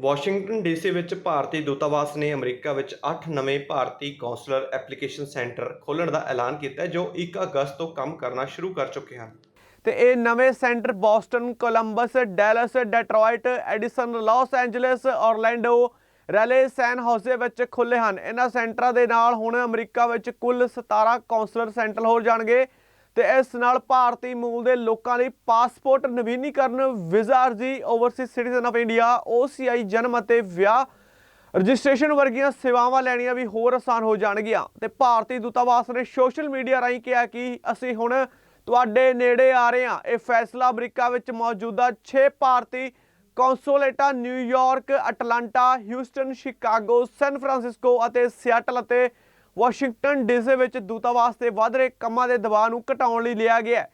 Washington DC ਵਿੱਚ ਭਾਰਤੀ ਦੂਤਾਵਾਸ ਨੇ America ਵਿੱਚ 8 ਨਵੇਂ ਭਾਰਤੀ ਕੌਂਸਲਰ ਐਪਲੀਕੇਸ਼ਨ ਸੈਂਟਰ ਖੋਲ੍ਹਣ ਦਾ ਐਲਾਨ ਕੀਤਾ ਹੈ, ਜੋ 1 ਅਗਸਤ ਤੋਂ ਕੰਮ ਕਰਨਾ ਸ਼ੁਰੂ ਕਰ ਚੁੱਕੇ ਹਨ। ਤੇ ਇਹ ਨਵੇਂ centre Boston, Columbus, Dallas, Detroit, Edison, Los Angeles Orlando Raleigh, San Jose ਵਿੱਚ ਖੁੱਲੇ ਹਨ। ਇਹਨਾਂ ਸੈਂਟਰਾਂ ਦੇ ਨਾਲ ਹੁਣ ਅਮਰੀਕਾ ਵਿੱਚ ਕੁੱਲ 17 ਕੌਂਸਲਰ ਸੈਂਟਰ ਹੋ ਜਾਣਗੇ। ਤੇ ਇਸ ਨਾਲ ਭਾਰਤੀ ਮੂਲ ਦੇ ਲੋਕਾਂ ਲਈ ਪਾਸਪੋਰਟ ਨਵੀਨੀਕਰਨ, ਵੀਜ਼ਾ ਅਰਜ਼ੀ, overseas citizen of India OCI ਜਨਮ ਅਤੇ ਵਿਆਹ ਰਜਿਸਟ੍ਰੇਸ਼ਨ ਵਰਗੀਆਂ ਸੇਵਾਵਾਂ ਲੈਣੀਆਂ ਵੀ ਹੋਰ ਆਸਾਨ ਹੋ ਜਾਣਗੀਆਂ। ਤੇ ਭਾਰਤੀ ਦੂਤਾਵਾਸ ਨੇ ਸੋਸ਼ਲ ਮੀਡੀਆ ਰਾਹੀਂ ਕਿਹਾ ਕਿ ਅਸੀਂ ਹੁਣ ਤੁਹਾਡੇ ਨੇੜੇ ਆ ਰਹੇ ਹਾਂ। ਇਹ ਫੈਸਲਾ ਅਮਰੀਕਾ ਵਿੱਚ ਮੌਜੂਦਾ 6 ਭਾਰਤੀ ਕੌਂਸੂਲੇਟਾਂ New York, Atlanta, Houston, Chicago, San Francisco ਅਤੇ ਸਿਆਟਲ ਅਤੇ ਵਾਸ਼ਿੰਗਟਨ ਡੀਸੀ ਵਿੱਚ ਦੂਤਾਵਾਸ ਤੇ ਵਧ ਰਹੇ ਕੰਮਾਂ ਦੇ ਦਬਾਅ ਨੂੰ ਘਟਾਉਣ ਲਈ ਲਿਆ ਗਿਆ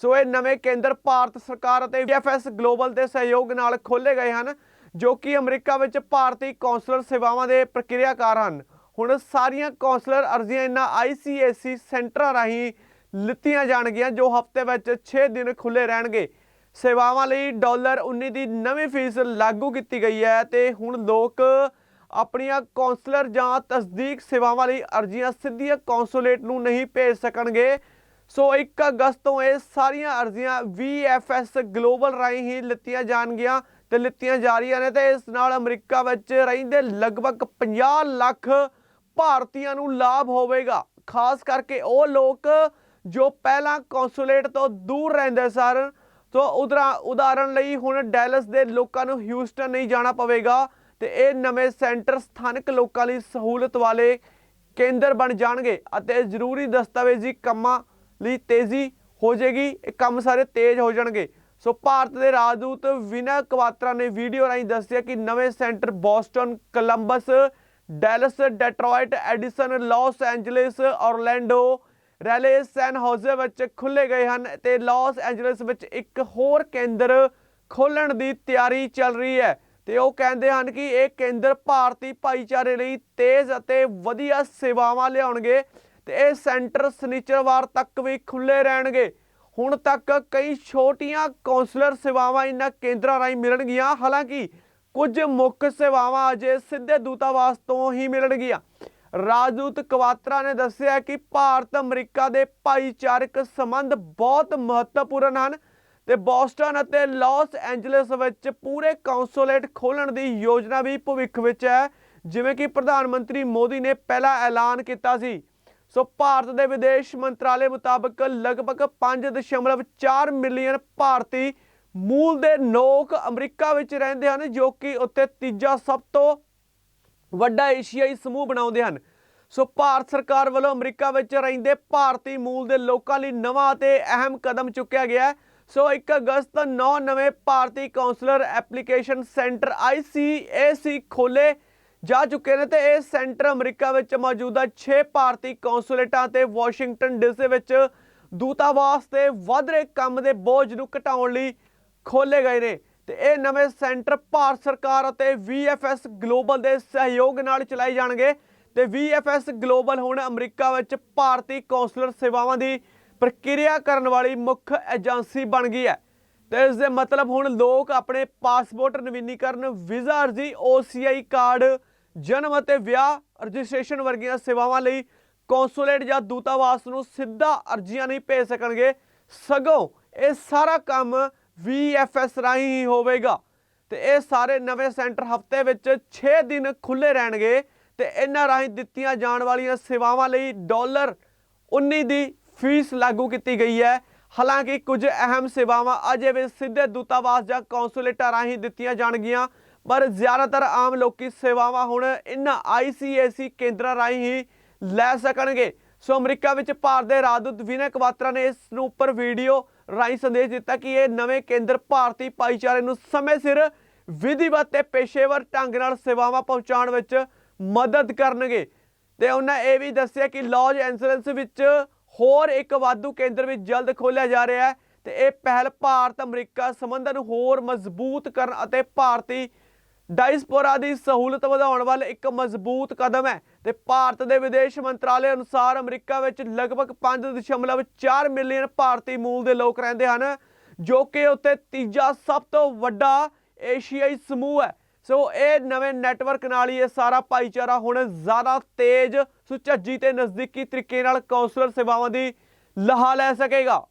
ਸੋ ਇਹ ਨਵੇਂ ਕੇਂਦਰ ਭਾਰਤ ਸਰਕਾਰ ਅਤੇ VFS ਗਲੋਬਲ ਦੇ ਸਹਿਯੋਗ ਨਾਲ ਖੋਲੇ ਗਏ ਹਨ, ਜੋ ਕਿ ਅਮਰੀਕਾ ਵਿੱਚ ਭਾਰਤੀ ਕੌਂਸਲਰ ਸੇਵਾਵਾਂ ਦੇ ਪ੍ਰਕਿਰਿਆਕਾਰ ਹਨ। ਹੁਣ ਸਾਰੀਆਂ ਕੌਂਸਲਰ ਅਰਜ਼ੀਆਂ ਇਨ੍ਹਾਂ ICAC ਸੈਂਟਰਾਂ ਰਾਹੀਂ ਲਿੱਤੀਆਂ ਜਾਣਗੀਆਂ, ਜੋ ਹਫ਼ਤੇ ਵਿੱਚ 6 ਦਿਨ ਖੁੱਲੇ ਰਹਿਣਗੇ। ਸੇਵਾਵਾਂ ਲਈ ਡਾਲਰ 19 ਦੀ ਨਵੀਂ ਫੀਸ ਲਾਗੂ ਕੀਤੀ ਗਈ ਹੈ ਤੇ ਹੁਣ ਲੋਕ ਆਪਣੀਆਂ ਕੌਂਸਲਰ ਜਾਂ ਤਸਦੀਕ ਸੇਵਾਵਾਂ ਲਈ ਅਰਜ਼ੀਆਂ ਸਿੱਧੀਆਂ ਕੌਂਸੂਲੇਟ ਨੂੰ ਨਹੀਂ ਭੇਜ ਸਕਣਗੇ। ਸੋ 1 ਅਗਸਤ ਤੋਂ ਇਹ ਸਾਰੀਆਂ ਅਰਜ਼ੀਆਂ VFS ਗਲੋਬਲ ਰਾਹੀਂ ਹੀ ਲਿੱਤੀਆਂ ਜਾਣਗੀਆਂ ਤੇ ਲਿੱਤੀਆਂ ਜਾ ਰਹੀਆਂ ਨੇ ਤੇ ਇਸ ਨਾਲ ਅਮਰੀਕਾ ਵਿੱਚ ਰਹਿੰਦੇ ਲਗਭਗ 50 ਲੱਖ ਭਾਰਤੀਆਂ ਨੂੰ ਲਾਭ ਹੋਵੇਗਾ। ਖਾਸ ਕਰਕੇ ਉਹ ਲੋਕ ਜੋ ਪਹਿਲਾਂ ਕੌਂਸੂਲੇਟ ਤੋਂ ਦੂਰ ਰਹਿੰਦੇ ਸਨ। ਤੋ ਉਦਰਾ ਉਦਾਹਰਣ ਲਈ ਹੁਣ ਡੈਲਸ ਦੇ ਲੋਕਾਂ ਨੂੰ ਹਿਊਸਟਨ ਨਹੀਂ ਜਾਣਾ ਪਵੇਗਾ। ਤੇ ਇਹ ਨਵੇਂ ਸੈਂਟਰ ਸਥਾਨਕ ਲੋਕਾਂ ਲਈ ਸਹੂਲਤ ਵਾਲੇ ਕੇਂਦਰ ਬਣ ਜਾਣਗੇ ਅਤੇ ਜ਼ਰੂਰੀ ਦਸਤਾਵੇਜ਼ੀ ਕੰਮਾਂ ਲਈ ਤੇਜ਼ੀ ਹੋ ਜਾਏਗੀ। ਇਹ ਕੰਮ ਸਾਰੇ ਤੇਜ਼ ਹੋ ਜਾਣਗੇ। ਸੋ ਭਾਰਤ ਦੇ ਰਾਜਦੂਤ ਵਿਨਾ ਕਵਾਤਰਾ ਨੇ ਵੀਡੀਓ ਰਾਹੀਂ ਦੱਸਿਆ ਕਿ ਨਵੇਂ centre Boston, Columbus, Dallas, Detroit, Edison, Los Angeles Orlando Raleigh San Jose ਵਿੱਚ ਖੁੱਲੇ ਗਏ ਹਨ ਤੇ ਲਾਸ ਐਂਜਲਸ ਵਿੱਚ ਇੱਕ ਹੋਰ ਕੇਂਦਰ ਖੋਲਣ ਦੀ ਤਿਆਰੀ ਚੱਲ ਰਹੀ ਹੈ। ਤੇ ਉਹ ਕਹਿੰਦੇ ਹਨ ਕਿ ਇਹ ਕੇਂਦਰ ਭਾਰਤੀ ਭਾਈਚਾਰੇ ਲਈ ਤੇਜ਼ ਅਤੇ ਵਧੀਆ ਸੇਵਾਵਾਂ ਲਿਆਉਣਗੇ ਤੇ ਇਹ ਸੈਂਟਰ ਸਨੀਚਰਵਾਰ ਤੱਕ ਵੀ ਖੁੱਲੇ ਰਹਿਣਗੇ। ਹੁਣ ਤੱਕ ਕਈ ਛੋਟੀਆਂ ਕੌਂਸਲਰ ਸੇਵਾਵਾਂ ਇਹਨਾਂ ਕੇਂਦਰਾਂ ਰਾਹੀਂ ਮਿਲਣਗੀਆਂ। ਹਾਲਾਂਕਿ ਕੁਝ ਮੁੱਖ ਸੇਵਾਵਾਂ ਅਜੇ ਸਿੱਧੇ ਦੂਤਾਵਾਸ ਤੋਂ ਹੀ ਮਿਲਣਗੀਆਂ। ਰਾਜਦੂਤ ਕਵਾਤਰਾ ਨੇ ਦੱਸਿਆ ਕਿ ਭਾਰਤ ਅਮਰੀਕਾ ਦੇ ਭਾਈਚਾਰਕ ਸੰਬੰਧ ਬਹੁਤ ਮਹੱਤਵਪੂਰਨ ਹਨ। ਤੇ ਬੋਸਟਨ ਅਤੇ ਲਾਸ ਐਂਜਲਸ ਵਿੱਚ ਪੂਰੇ ਕੌਂਸੂਲੇਟ ਖੋਲਣ ਦੀ ਯੋਜਨਾ ਵੀ ਭਵਿੱਖ ਵਿੱਚ ਹੈ, ਜਿਵੇਂ ਕਿ ਪ੍ਰਧਾਨ ਮੰਤਰੀ ਮੋਦੀ ਨੇ ਪਹਿਲਾਂ ਐਲਾਨ ਕੀਤਾ ਸੀ। ਸੋ ਭਾਰਤ ਦੇ ਵਿਦੇਸ਼ ਮੰਤਰਾਲੇ ਮੁਤਾਬਕ ਲਗਭਗ 5.4 ਮਿਲੀਅਨ ਭਾਰਤੀ ਮੂਲ ਦੇ ਲੋਕ ਅਮਰੀਕਾ ਵਿੱਚ ਰਹਿੰਦੇ ਹਨ, ਜੋ ਕਿ ਉੱਥੇ ਤੀਜਾ ਸਭ ਤੋਂ ਵੱਡਾ ਏਸ਼ੀਆਈ ਸਮੂਹ ਬਣਾਉਂਦੇ ਹਨ। ਸੋ ਭਾਰਤ ਸਰਕਾਰ ਵੱਲੋਂ ਅਮਰੀਕਾ ਵਿੱਚ ਰਹਿੰਦੇ ਭਾਰਤੀ ਮੂਲ ਦੇ ਲੋਕਾਂ ਲਈ ਨਵਾਂ ਅਤੇ ਅਹਿਮ ਕਦਮ ਚੁੱਕਿਆ ਗਿਆ ਹੈ। ਸੋ 1 ਅਗਸਤ 9 ਨਵੇਂ ਭਾਰਤੀ ਕਾਉਂਸਲਰ ਐਪਲੀਕੇਸ਼ਨ ਸੈਂਟਰ ICAC ਖੋਲੇ ਜਾ ਚੁੱਕੇ ਨੇ ਤੇ ਇਹ ਸੈਂਟਰ ਅਮਰੀਕਾ ਵਿੱਚ ਮੌਜੂਦਾ 6 ਭਾਰਤੀ ਕੌਂਸੂਲੇਟਾਂ ਤੇ ਵਾਸ਼ਿੰਗਟਨ ਡੀਸੀ ਵਿੱਚ ਦੂਤਾਵਾਸ ਤੇ ਵੱਧ ਰਹੇ ਕੰਮ ਦੇ ਬੋਝ ਨੂੰ ਘਟਾਉਣ ਲਈ ਖੋਲੇ ਗਏ ਨੇ ਤੇ ਇਹ ਨਵੇਂ ਸੈਂਟਰ ਭਾਰਤ ਸਰਕਾਰ ਅਤੇ VFS ਗਲੋਬਲ ਦੇ ਸਹਿਯੋਗ ਨਾਲ ਚਲਾਏ ਜਾਣਗੇ ਤੇ VFS ਗਲੋਬਲ ਹੁਣ ਅਮਰੀਕਾ ਵਿੱਚ ਭਾਰਤੀ ਕੌਂਸਲਰ ਸੇਵਾਵਾਂ ਦੀ ਪ੍ਰਕਿਰਿਆ ਕਰਨ ਵਾਲੀ ਮੁੱਖ ਏਜੰਸੀ ਬਣ ਗਈ ਹੈ। ਤੇ ਇਸ ਦੇ ਮਤਲਬ ਹੁਣ ਲੋਕ ਆਪਣੇ ਪਾਸਪੋਰਟ ਨਵੀਨੀਕਰਨ, ਵੀਜ਼ਾ ਅਰਜ਼ੀ OCI ਕਾਰਡ, ਜਨਮ ਅਤੇ ਵਿਆਹ, ਰਜਿਸਟ੍ਰੇਸ਼ਨ ਵਰਗੀਆਂ ਸੇਵਾਵਾਂ ਲਈ ਕੌਂਸੂਲੇਟ ਜਾਂ ਦੂਤਾਵਾਸ ਨੂੰ ਸਿੱਧਾ ਅਰਜ਼ੀਆਂ ਨਹੀਂ ਭੇਜ ਸਕਣਗੇ। ਸਗੋਂ ਇਹ ਸਾਰਾ ਕੰਮ VFS ਰਾਹੀਂ ਹੀ ਹੋਵੇਗਾ। ਤੇ ਇਹ ਸਾਰੇ ਨਵੇਂ ਸੈਂਟਰ ਹਫ਼ਤੇ ਵਿੱਚ 6 ਦਿਨ ਖੁੱਲੇ ਰਹਿਣਗੇ ਤੇ ਇਹਨਾਂ ਰਾਹੀਂ ਦਿੱਤੀਆਂ ਜਾਣ ਵਾਲੀਆਂ ਸੇਵਾਵਾਂ ਲਈ ਡਾਲਰ 19 ਦੀ ਫੀਸ ਲਾਗੂ ਕੀਤੀ ਗਈ ਹੈ। ਹਾਲਾਂਕਿ ਕੁਝ ਅਹਿਮ ਸੇਵਾਵਾਂ ਅਜੇ ਵੀ ਸਿੱਧੇ ਦੂਤਾਵਾਸ ਜਾਂ ਕੌਂਸੂਲੇਟਾਂ ਰਾਹੀਂ ਦਿੱਤੀਆਂ ਜਾਣਗੀਆਂ, ਪਰ ਜ਼ਿਆਦਾਤਰ ਆਮ ਲੋਕੀ ਸੇਵਾਵਾਂ ਹੁਣ ਇਹਨਾਂ ICAC ਕੇਂਦਰਾਂ ਰਾਹੀਂ ਹੀ ਲੈ ਸਕਣਗੇ। ਸੋ ਅਮਰੀਕਾ ਵਿੱਚ ਭਾਰਤ ਦੇ ਰਾਜਦੂਤ ਵਿਨੈ ਕਵਾਤਰਾ ਨੇ ਇਸ ਨੂੰ ਉੱਪਰ ਵੀਡੀਓ ਰਾਹੀਂ ਸੰਦੇਸ਼ ਦਿੱਤਾ ਕਿ ਇਹ ਨਵੇਂ ਕੇਂਦਰ ਭਾਰਤੀ ਭਾਈਚਾਰੇ ਨੂੰ ਸਮੇਂ ਸਿਰ ਵਿਧੀਵਤ ਤੇ ਪੇਸ਼ੇਵਰ ਢੰਗ ਨਾਲ ਸੇਵਾਵਾਂ ਪਹੁੰਚਾਉਣ ਵਿੱਚ ਮਦਦ ਕਰਨਗੇ। ਤੇ ਉਹਨਾਂ ਇਹ ਵੀ ਦੱਸਿਆ ਕਿ ਲਾਸ ਐਂਜਲਸ ਵਿੱਚ ਹੋਰ ਇੱਕ ਵਾਧੂ ਕੇਂਦਰ ਵੀ ਜਲਦ ਖੋਲ੍ਹਿਆ ਜਾ ਰਿਹਾ ਹੈ ਤੇ ਇਹ ਪਹਿਲ ਭਾਰਤ ਅਮਰੀਕਾ ਸੰਬੰਧਾਂ ਨੂੰ ਹੋਰ ਮਜ਼ਬੂਤ ਕਰਨ ਅਤੇ ਭਾਰਤੀ ਡਾਇਸਪੋਰਾ ਦੀ ਸਹੂਲਤ ਵਧਾਉਣ ਵੱਲ ਇੱਕ ਮਜ਼ਬੂਤ ਕਦਮ ਹੈ ਤੇ ਭਾਰਤ ਦੇ ਵਿਦੇਸ਼ ਮੰਤਰਾਲੇ ਅਨੁਸਾਰ ਅਮਰੀਕਾ ਵਿੱਚ ਲਗਭਗ 5.4 ਮਿਲੀਅਨ ਭਾਰਤੀ ਮੂਲ ਦੇ ਲੋਕ ਰਹਿੰਦੇ ਹਨ, ਜੋ ਕਿ ਉੱਥੇ ਤੀਜਾ ਸਭ ਤੋਂ ਵੱਡਾ ਏਸ਼ੀਆਈ ਸਮੂਹ ਹੈ। ਸੋ ਇਹ ਨਵੇਂ ਨੈਟਵਰਕ ਨਾਲ ਹੀ ਇਹ ਸਾਰਾ ਭਾਈਚਾਰਾ ਹੁਣ ਜ਼ਿਆਦਾ ਤੇਜ਼ ਸੁਚੱਜੀ ਤੇ ਨਜ਼ਦੀਕੀ ਤਰੀਕੇ ਨਾਲ ਕਾਉਂਸਲਰ ਸੇਵਾਵਾਂ ਦੀ ਲਹਾ ਲੈ ਸਕੇਗਾ।